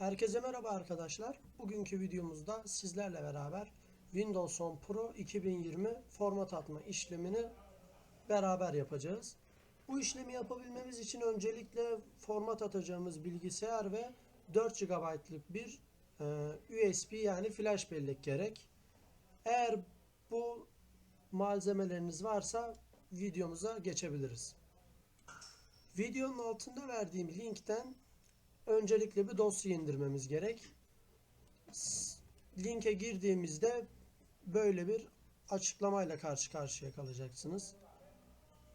Herkese merhaba arkadaşlar. Bugünkü videomuzda sizlerle beraber Windows 10 Pro 2020 format atma işlemini beraber yapacağız. Bu işlemi yapabilmemiz için öncelikle format atacağımız bilgisayar ve 4 GB'lık bir e, USB yani flash bellek gerek. Eğer bu malzemeleriniz varsa videomuza geçebiliriz. Videonun altında verdiğim linkten öncelikle bir dosya indirmemiz gerek. Linke girdiğimizde böyle bir açıklamayla karşı karşıya kalacaksınız.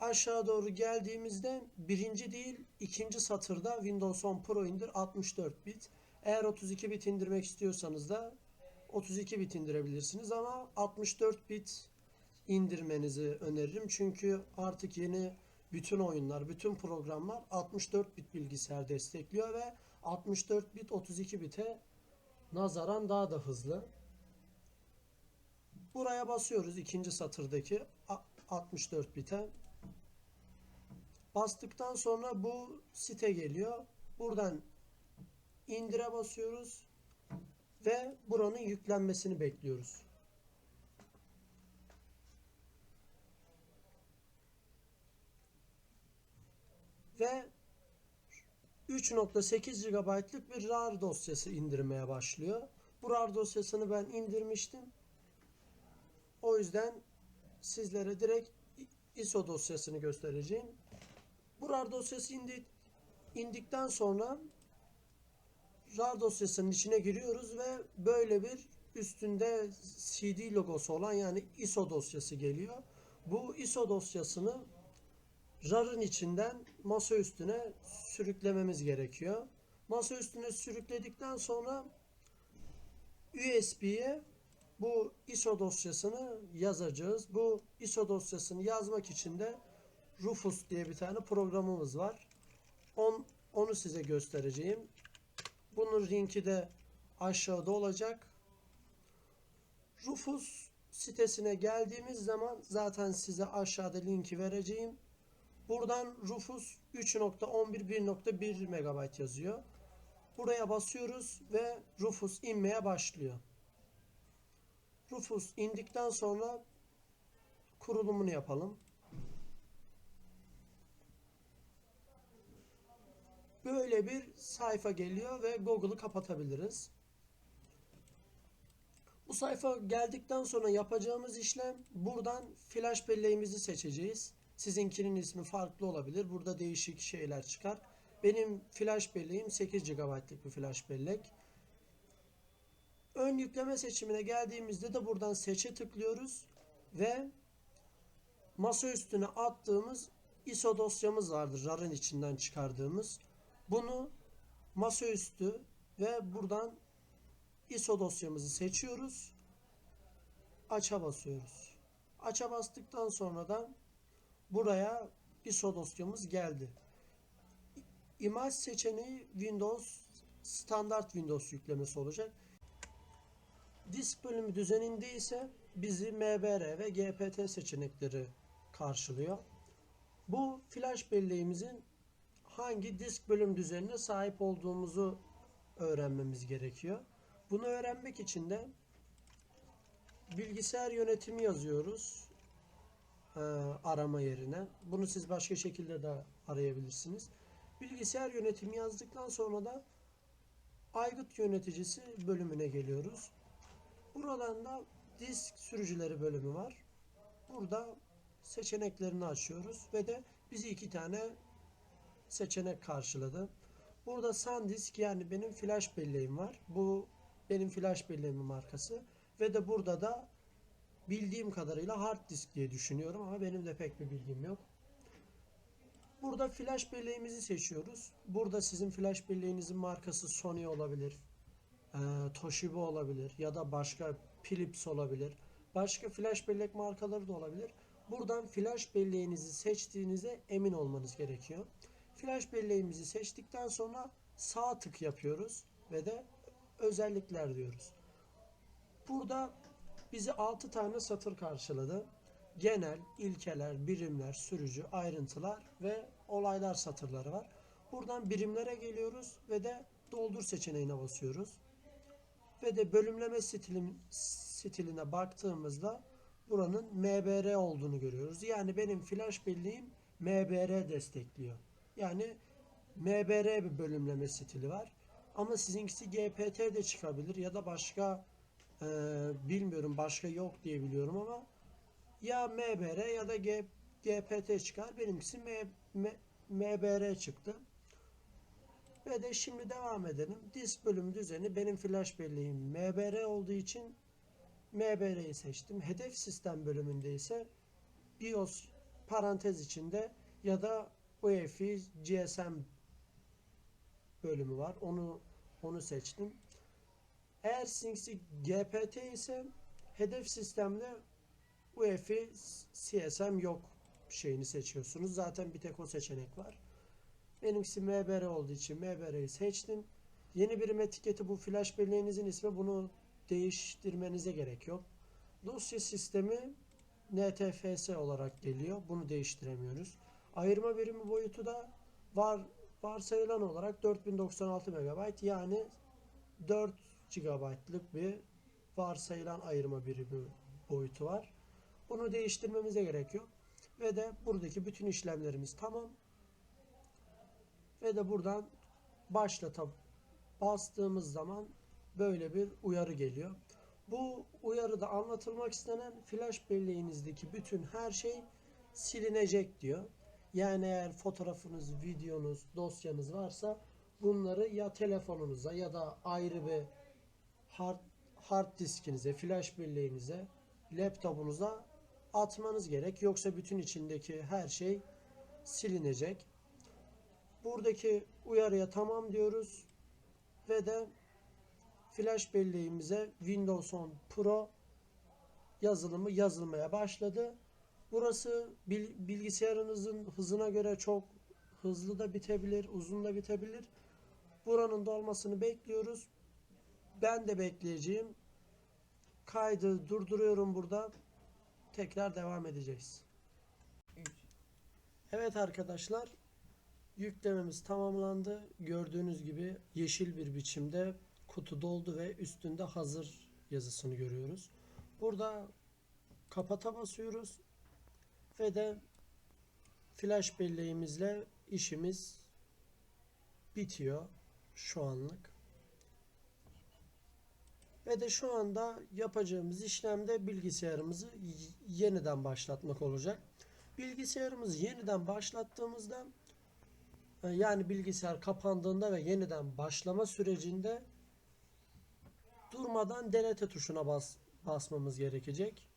Aşağı doğru geldiğimizde birinci değil ikinci satırda Windows 10 Pro indir 64 bit. Eğer 32 bit indirmek istiyorsanız da 32 bit indirebilirsiniz ama 64 bit indirmenizi öneririm. Çünkü artık yeni bütün oyunlar, bütün programlar 64 bit bilgisayar destekliyor ve 64 bit 32 bite nazaran daha da hızlı. Buraya basıyoruz ikinci satırdaki a- 64 bite. Bastıktan sonra bu site geliyor. Buradan indire basıyoruz ve buranın yüklenmesini bekliyoruz. ve 3.8 GB'lık bir RAR dosyası indirmeye başlıyor. Bu RAR dosyasını ben indirmiştim. O yüzden sizlere direkt ISO dosyasını göstereceğim. Bu RAR dosyası indi, indikten sonra RAR dosyasının içine giriyoruz ve böyle bir üstünde CD logosu olan yani ISO dosyası geliyor. Bu ISO dosyasını RAR'ın içinden masa üstüne sürüklememiz gerekiyor. Masa üstüne sürükledikten sonra USB'ye bu ISO dosyasını yazacağız. Bu ISO dosyasını yazmak için de Rufus diye bir tane programımız var. On, onu size göstereceğim. Bunun linki de aşağıda olacak. Rufus sitesine geldiğimiz zaman zaten size aşağıda linki vereceğim. Buradan Rufus 3.11 1.1 MB yazıyor. Buraya basıyoruz ve Rufus inmeye başlıyor. Rufus indikten sonra kurulumunu yapalım. Böyle bir sayfa geliyor ve Google'ı kapatabiliriz. Bu sayfa geldikten sonra yapacağımız işlem buradan flash belleğimizi seçeceğiz. Sizinkinin ismi farklı olabilir. Burada değişik şeyler çıkar. Benim flash belleğim 8 GB'lık bir flash bellek. Ön yükleme seçimine geldiğimizde de buradan seçe tıklıyoruz ve masa üstüne attığımız ISO dosyamız vardır. RAR'ın içinden çıkardığımız. Bunu masaüstü ve buradan ISO dosyamızı seçiyoruz. Aç'a basıyoruz. Aç'a bastıktan sonra da buraya ISO dosyamız geldi. İmaj seçeneği Windows standart Windows yüklemesi olacak. Disk bölümü düzeninde ise bizi MBR ve GPT seçenekleri karşılıyor. Bu flash belleğimizin hangi disk bölüm düzenine sahip olduğumuzu öğrenmemiz gerekiyor. Bunu öğrenmek için de bilgisayar yönetimi yazıyoruz e, arama yerine. Bunu siz başka şekilde de arayabilirsiniz. Bilgisayar yönetimi yazdıktan sonra da aygıt yöneticisi bölümüne geliyoruz. Buradan da disk sürücüleri bölümü var. Burada seçeneklerini açıyoruz ve de bizi iki tane seçenek karşıladı. Burada SanDisk yani benim flash belleğim var. Bu benim flash belleğimin markası. Ve de burada da bildiğim kadarıyla hard disk diye düşünüyorum ama benim de pek bir bilgim yok. Burada flash belleğimizi seçiyoruz. Burada sizin flash belleğinizin markası Sony olabilir. e, Toshiba olabilir ya da başka Philips olabilir. Başka flash bellek markaları da olabilir. Buradan flash belleğinizi seçtiğinize emin olmanız gerekiyor. Flash belleğimizi seçtikten sonra sağ tık yapıyoruz ve de özellikler diyoruz. Burada bizi 6 tane satır karşıladı. Genel, ilkeler, birimler, sürücü, ayrıntılar ve olaylar satırları var. Buradan birimlere geliyoruz ve de doldur seçeneğine basıyoruz. Ve de bölümleme stilin, stiline baktığımızda buranın MBR olduğunu görüyoruz. Yani benim flash belleğim MBR destekliyor. Yani MBR bir bölümleme stili var. Ama sizinkisi GPT de çıkabilir ya da başka e, bilmiyorum başka yok diye biliyorum ama ya MBR ya da G, GPT çıkar. Benimkisi M, M, MBR çıktı. Ve de şimdi devam edelim. Disk bölüm düzeni benim flash belleğim MBR olduğu için MBR'yi seçtim. Hedef sistem bölümünde ise BIOS parantez içinde ya da UEFI GSM bölümü var. Onu onu seçtim. Eğer sizinkisi GPT ise hedef sistemde UEFI CSM yok şeyini seçiyorsunuz. Zaten bir tek o seçenek var. Benimkisi MBR olduğu için MBR'yi seçtim. Yeni birim etiketi bu flash belleğinizin ismi. Bunu değiştirmenize gerek yok. Dosya sistemi NTFS olarak geliyor. Bunu değiştiremiyoruz. Ayırma birimi boyutu da var varsayılan olarak 4096 MB yani 4 GB'lık bir varsayılan ayırma birimi boyutu var. Bunu değiştirmemize gerek yok. Ve de buradaki bütün işlemlerimiz tamam. Ve de buradan başlata bastığımız zaman böyle bir uyarı geliyor. Bu uyarıda anlatılmak istenen flash belleğinizdeki bütün her şey silinecek diyor. Yani eğer fotoğrafınız, videonuz, dosyanız varsa bunları ya telefonunuza ya da ayrı bir hard, hard diskinize, flash belleğinize, laptopunuza atmanız gerek. Yoksa bütün içindeki her şey silinecek. Buradaki uyarıya tamam diyoruz ve de flash belleğimize Windows 10 Pro yazılımı yazılmaya başladı. Burası bilgisayarınızın hızına göre çok hızlı da bitebilir, uzun da bitebilir. Buranın dolmasını bekliyoruz. Ben de bekleyeceğim. Kaydı durduruyorum burada. Tekrar devam edeceğiz. Evet arkadaşlar. Yüklememiz tamamlandı. Gördüğünüz gibi yeşil bir biçimde kutu doldu ve üstünde hazır yazısını görüyoruz. Burada kapata basıyoruz ve de flash belleğimizle işimiz bitiyor şu anlık. Ve de şu anda yapacağımız işlemde bilgisayarımızı yeniden başlatmak olacak. Bilgisayarımızı yeniden başlattığımızda e, yani bilgisayar kapandığında ve yeniden başlama sürecinde durmadan delete tuşuna bas, basmamız gerekecek.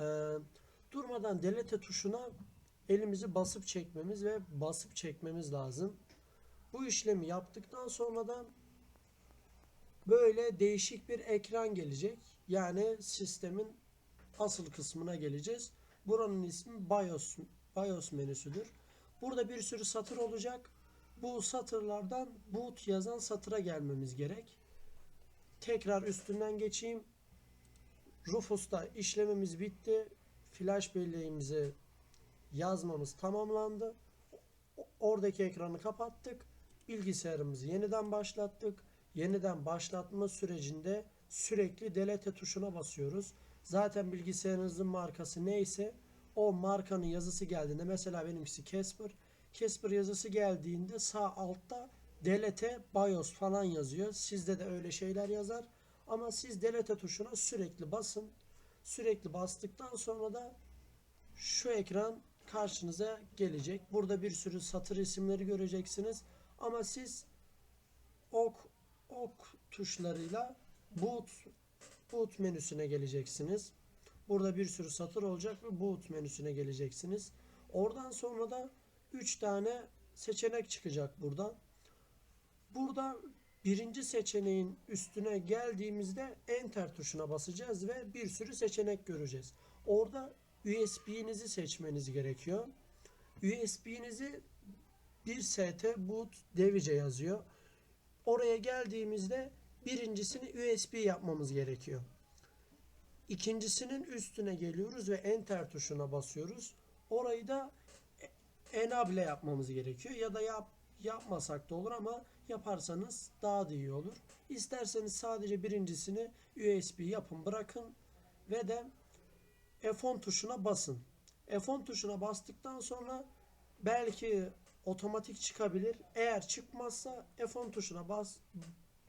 Ee, durmadan delete tuşuna elimizi basıp çekmemiz ve basıp çekmemiz lazım. Bu işlemi yaptıktan sonra da böyle değişik bir ekran gelecek. Yani sistemin asıl kısmına geleceğiz. Buranın ismi BIOS, BIOS menüsüdür. Burada bir sürü satır olacak. Bu satırlardan boot yazan satıra gelmemiz gerek. Tekrar üstünden geçeyim. Rufus'ta işlemimiz bitti. Flash belleğimizi yazmamız tamamlandı. Oradaki ekranı kapattık. Bilgisayarımızı yeniden başlattık. Yeniden başlatma sürecinde sürekli delete tuşuna basıyoruz. Zaten bilgisayarınızın markası neyse o markanın yazısı geldiğinde mesela benimkisi Casper. Casper yazısı geldiğinde sağ altta delete BIOS falan yazıyor. Sizde de öyle şeyler yazar. Ama siz delete tuşuna sürekli basın. Sürekli bastıktan sonra da şu ekran karşınıza gelecek. Burada bir sürü satır isimleri göreceksiniz. Ama siz ok ok tuşlarıyla boot boot menüsüne geleceksiniz. Burada bir sürü satır olacak ve boot menüsüne geleceksiniz. Oradan sonra da 3 tane seçenek çıkacak buradan. Burada birinci seçeneğin üstüne geldiğimizde enter tuşuna basacağız ve bir sürü seçenek göreceğiz. Orada USB'nizi seçmeniz gerekiyor. USB'nizi bir ST boot device yazıyor. Oraya geldiğimizde birincisini USB yapmamız gerekiyor. İkincisinin üstüne geliyoruz ve enter tuşuna basıyoruz. Orayı da enable yapmamız gerekiyor ya da yap, yapmasak da olur ama yaparsanız daha da iyi olur. İsterseniz sadece birincisini USB yapın bırakın ve de F10 tuşuna basın. F10 tuşuna bastıktan sonra belki otomatik çıkabilir. Eğer çıkmazsa F10 tuşuna bas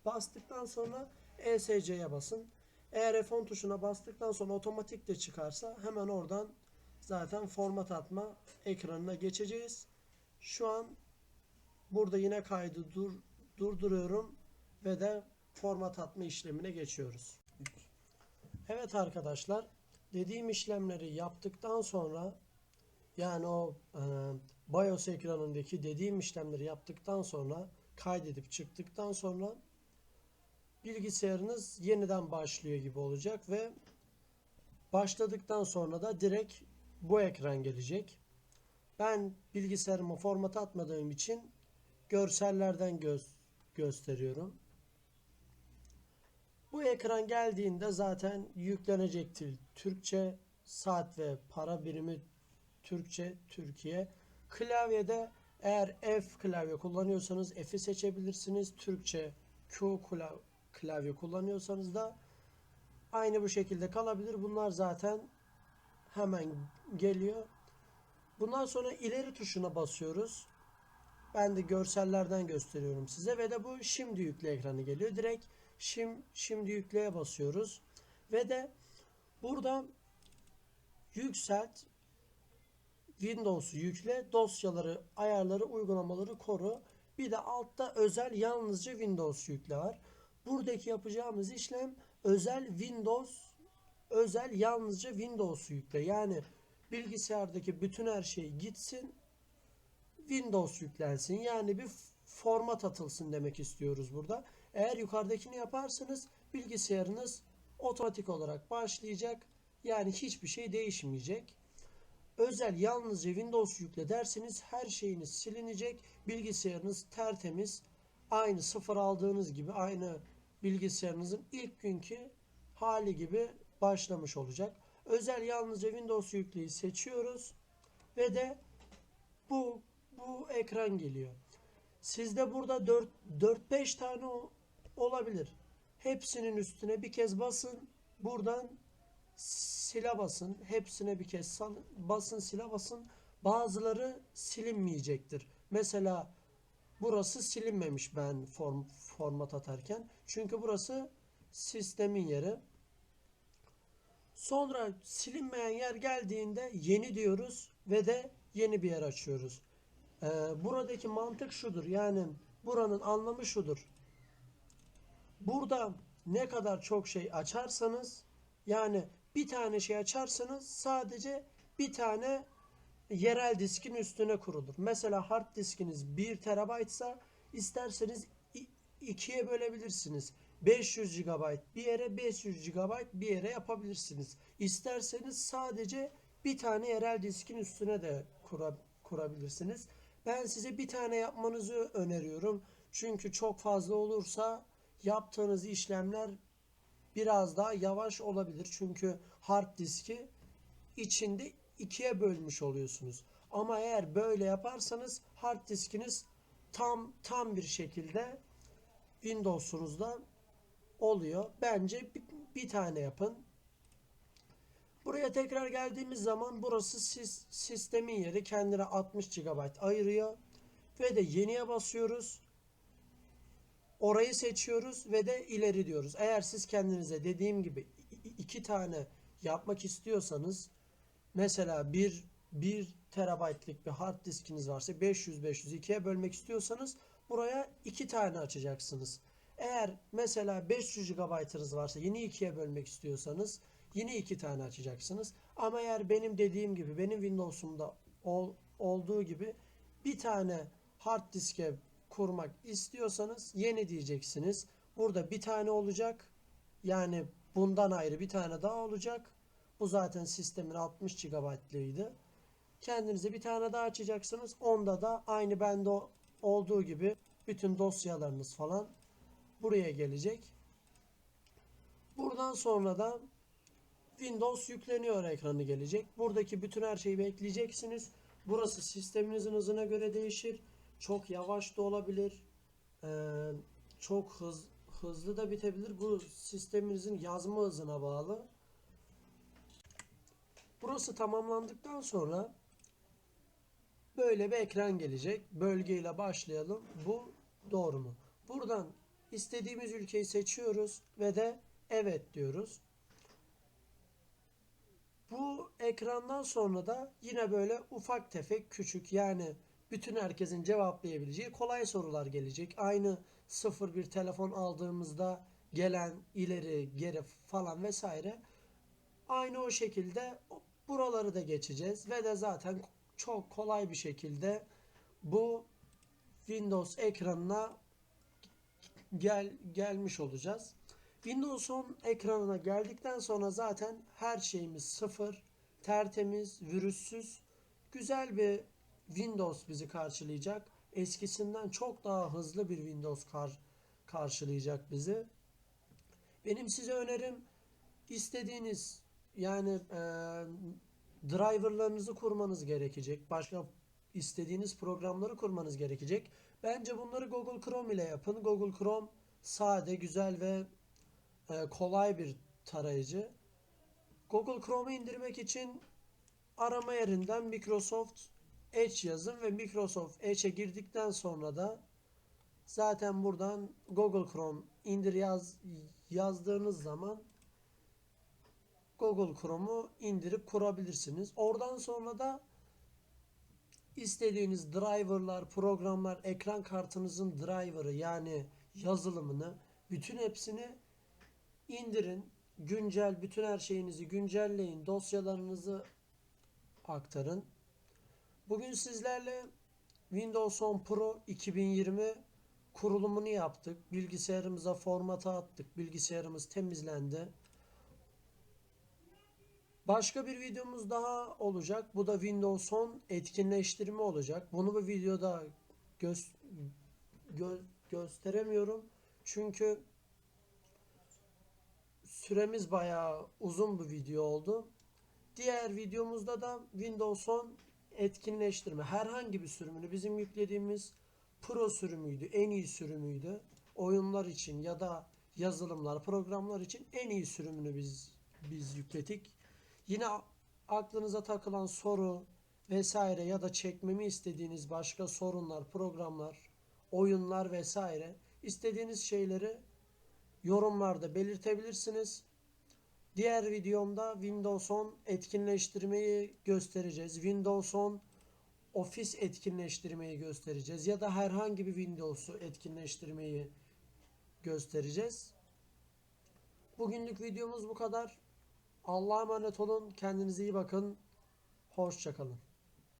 bastıktan sonra ESC'ye basın. Eğer F10 tuşuna bastıktan sonra otomatik de çıkarsa hemen oradan zaten format atma ekranına geçeceğiz. Şu an burada yine kaydı dur, durduruyorum ve de format atma işlemine geçiyoruz. Evet arkadaşlar dediğim işlemleri yaptıktan sonra yani o e, BIOS ekranındaki dediğim işlemleri yaptıktan sonra kaydedip çıktıktan sonra bilgisayarınız yeniden başlıyor gibi olacak ve başladıktan sonra da direkt bu ekran gelecek. Ben bilgisayarıma format atmadığım için görsellerden göz gösteriyorum. Bu ekran geldiğinde zaten yüklenecektir. Türkçe saat ve para birimi Türkçe Türkiye. Klavyede eğer F klavye kullanıyorsanız F'i seçebilirsiniz. Türkçe Q kla- klavye kullanıyorsanız da aynı bu şekilde kalabilir. Bunlar zaten hemen geliyor. Bundan sonra ileri tuşuna basıyoruz. Ben de görsellerden gösteriyorum size ve de bu şimdi yükle ekranı geliyor. Direkt şim, şimdi yükleye basıyoruz. Ve de burada yükselt Windows'u yükle, dosyaları, ayarları, uygulamaları koru. Bir de altta özel yalnızca Windows yükle var. Buradaki yapacağımız işlem özel Windows, özel yalnızca Windows'u yükle. Yani bilgisayardaki bütün her şey gitsin, Windows yüklensin. Yani bir format atılsın demek istiyoruz burada. Eğer yukarıdakini yaparsanız bilgisayarınız otomatik olarak başlayacak. Yani hiçbir şey değişmeyecek. Özel yalnızca Windows yükle derseniz her şeyiniz silinecek. Bilgisayarınız tertemiz. Aynı sıfır aldığınız gibi aynı bilgisayarınızın ilk günkü hali gibi başlamış olacak. Özel yalnızca Windows yükleyi seçiyoruz ve de bu bu ekran geliyor. Sizde burada 4 4-5 tane olabilir. Hepsinin üstüne bir kez basın. Buradan sile basın. Hepsine bir kez basın, sile basın. Bazıları silinmeyecektir. Mesela burası silinmemiş ben form, format atarken. Çünkü burası sistemin yeri. Sonra silinmeyen yer geldiğinde yeni diyoruz ve de yeni bir yer açıyoruz. Ee, buradaki mantık şudur. Yani buranın anlamı şudur. Burada ne kadar çok şey açarsanız yani bir tane şey açarsanız sadece bir tane yerel diskin üstüne kurulur. Mesela hard diskiniz 1 TB ise isterseniz ikiye bölebilirsiniz. 500 GB bir yere 500 GB bir yere yapabilirsiniz. İsterseniz sadece bir tane yerel diskin üstüne de kura- kurabilirsiniz. Ben size bir tane yapmanızı öneriyorum. Çünkü çok fazla olursa yaptığınız işlemler biraz daha yavaş olabilir. Çünkü hard diski içinde ikiye bölmüş oluyorsunuz. Ama eğer böyle yaparsanız hard diskiniz tam tam bir şekilde Windows'unuzda oluyor. Bence bir, bir tane yapın. Buraya tekrar geldiğimiz zaman burası sis- sistemin yeri kendine 60 GB ayırıyor. Ve de yeniye basıyoruz. Orayı seçiyoruz ve de ileri diyoruz. Eğer siz kendinize dediğim gibi iki tane yapmak istiyorsanız mesela bir 1 terabaytlık bir hard diskiniz varsa 500 500 ikiye bölmek istiyorsanız buraya iki tane açacaksınız. Eğer mesela 500 GB'ınız varsa yine ikiye bölmek istiyorsanız yine iki tane açacaksınız. Ama eğer benim dediğim gibi benim Windows'umda ol- olduğu gibi bir tane hard diske kurmak istiyorsanız yeni diyeceksiniz. Burada bir tane olacak. Yani bundan ayrı bir tane daha olacak. Bu zaten sistemin 60 GB'lıydı. Kendinize bir tane daha açacaksınız. Onda da aynı bende olduğu gibi bütün dosyalarınız falan buraya gelecek. Buradan sonra da Windows yükleniyor ekranı gelecek. Buradaki bütün her şeyi bekleyeceksiniz. Burası sisteminizin hızına göre değişir. Çok yavaş da olabilir. Ee, çok hız, hızlı da bitebilir. Bu sisteminizin yazma hızına bağlı. Burası tamamlandıktan sonra böyle bir ekran gelecek. Bölgeyle başlayalım. Bu doğru mu? Buradan istediğimiz ülkeyi seçiyoruz ve de evet diyoruz. Bu ekrandan sonra da yine böyle ufak tefek küçük yani bütün herkesin cevaplayabileceği kolay sorular gelecek. Aynı sıfır bir telefon aldığımızda gelen ileri geri falan vesaire. Aynı o şekilde buraları da geçeceğiz ve de zaten çok kolay bir şekilde bu Windows ekranına gel gelmiş olacağız. Windows'un ekranına geldikten sonra zaten her şeyimiz sıfır, tertemiz, virüssüz, güzel bir Windows bizi karşılayacak. Eskisinden çok daha hızlı bir Windows kar karşılayacak bizi. Benim size önerim istediğiniz yani e, driverlarınızı kurmanız gerekecek. Başka istediğiniz programları kurmanız gerekecek. Bence bunları Google Chrome ile yapın. Google Chrome sade, güzel ve e, kolay bir tarayıcı. Google Chrome'u indirmek için arama yerinden Microsoft Edge yazın ve Microsoft Edge'e girdikten sonra da zaten buradan Google Chrome indir yaz yazdığınız zaman Google Chrome'u indirip kurabilirsiniz. Oradan sonra da istediğiniz driverlar, programlar, ekran kartınızın driver'ı yani yazılımını bütün hepsini indirin. Güncel bütün her şeyinizi güncelleyin. Dosyalarınızı aktarın. Bugün sizlerle Windows 10 Pro 2020 kurulumunu yaptık. Bilgisayarımıza formata attık. Bilgisayarımız temizlendi. Başka bir videomuz daha olacak. Bu da Windows 10 etkinleştirme olacak. Bunu bu videoda göz, gö, gösteremiyorum. Çünkü süremiz bayağı uzun bir video oldu. Diğer videomuzda da Windows 10 etkinleştirme. Herhangi bir sürümünü bizim yüklediğimiz Pro sürümüydü, en iyi sürümüydü. Oyunlar için ya da yazılımlar, programlar için en iyi sürümünü biz biz yükledik. Yine aklınıza takılan soru vesaire ya da çekmemi istediğiniz başka sorunlar, programlar, oyunlar vesaire istediğiniz şeyleri yorumlarda belirtebilirsiniz. Diğer videomda Windows 10 etkinleştirmeyi göstereceğiz. Windows 10 Office etkinleştirmeyi göstereceğiz ya da herhangi bir Windows'u etkinleştirmeyi göstereceğiz. Bugünlük videomuz bu kadar. Allah'a emanet olun. Kendinize iyi bakın. Hoşçakalın.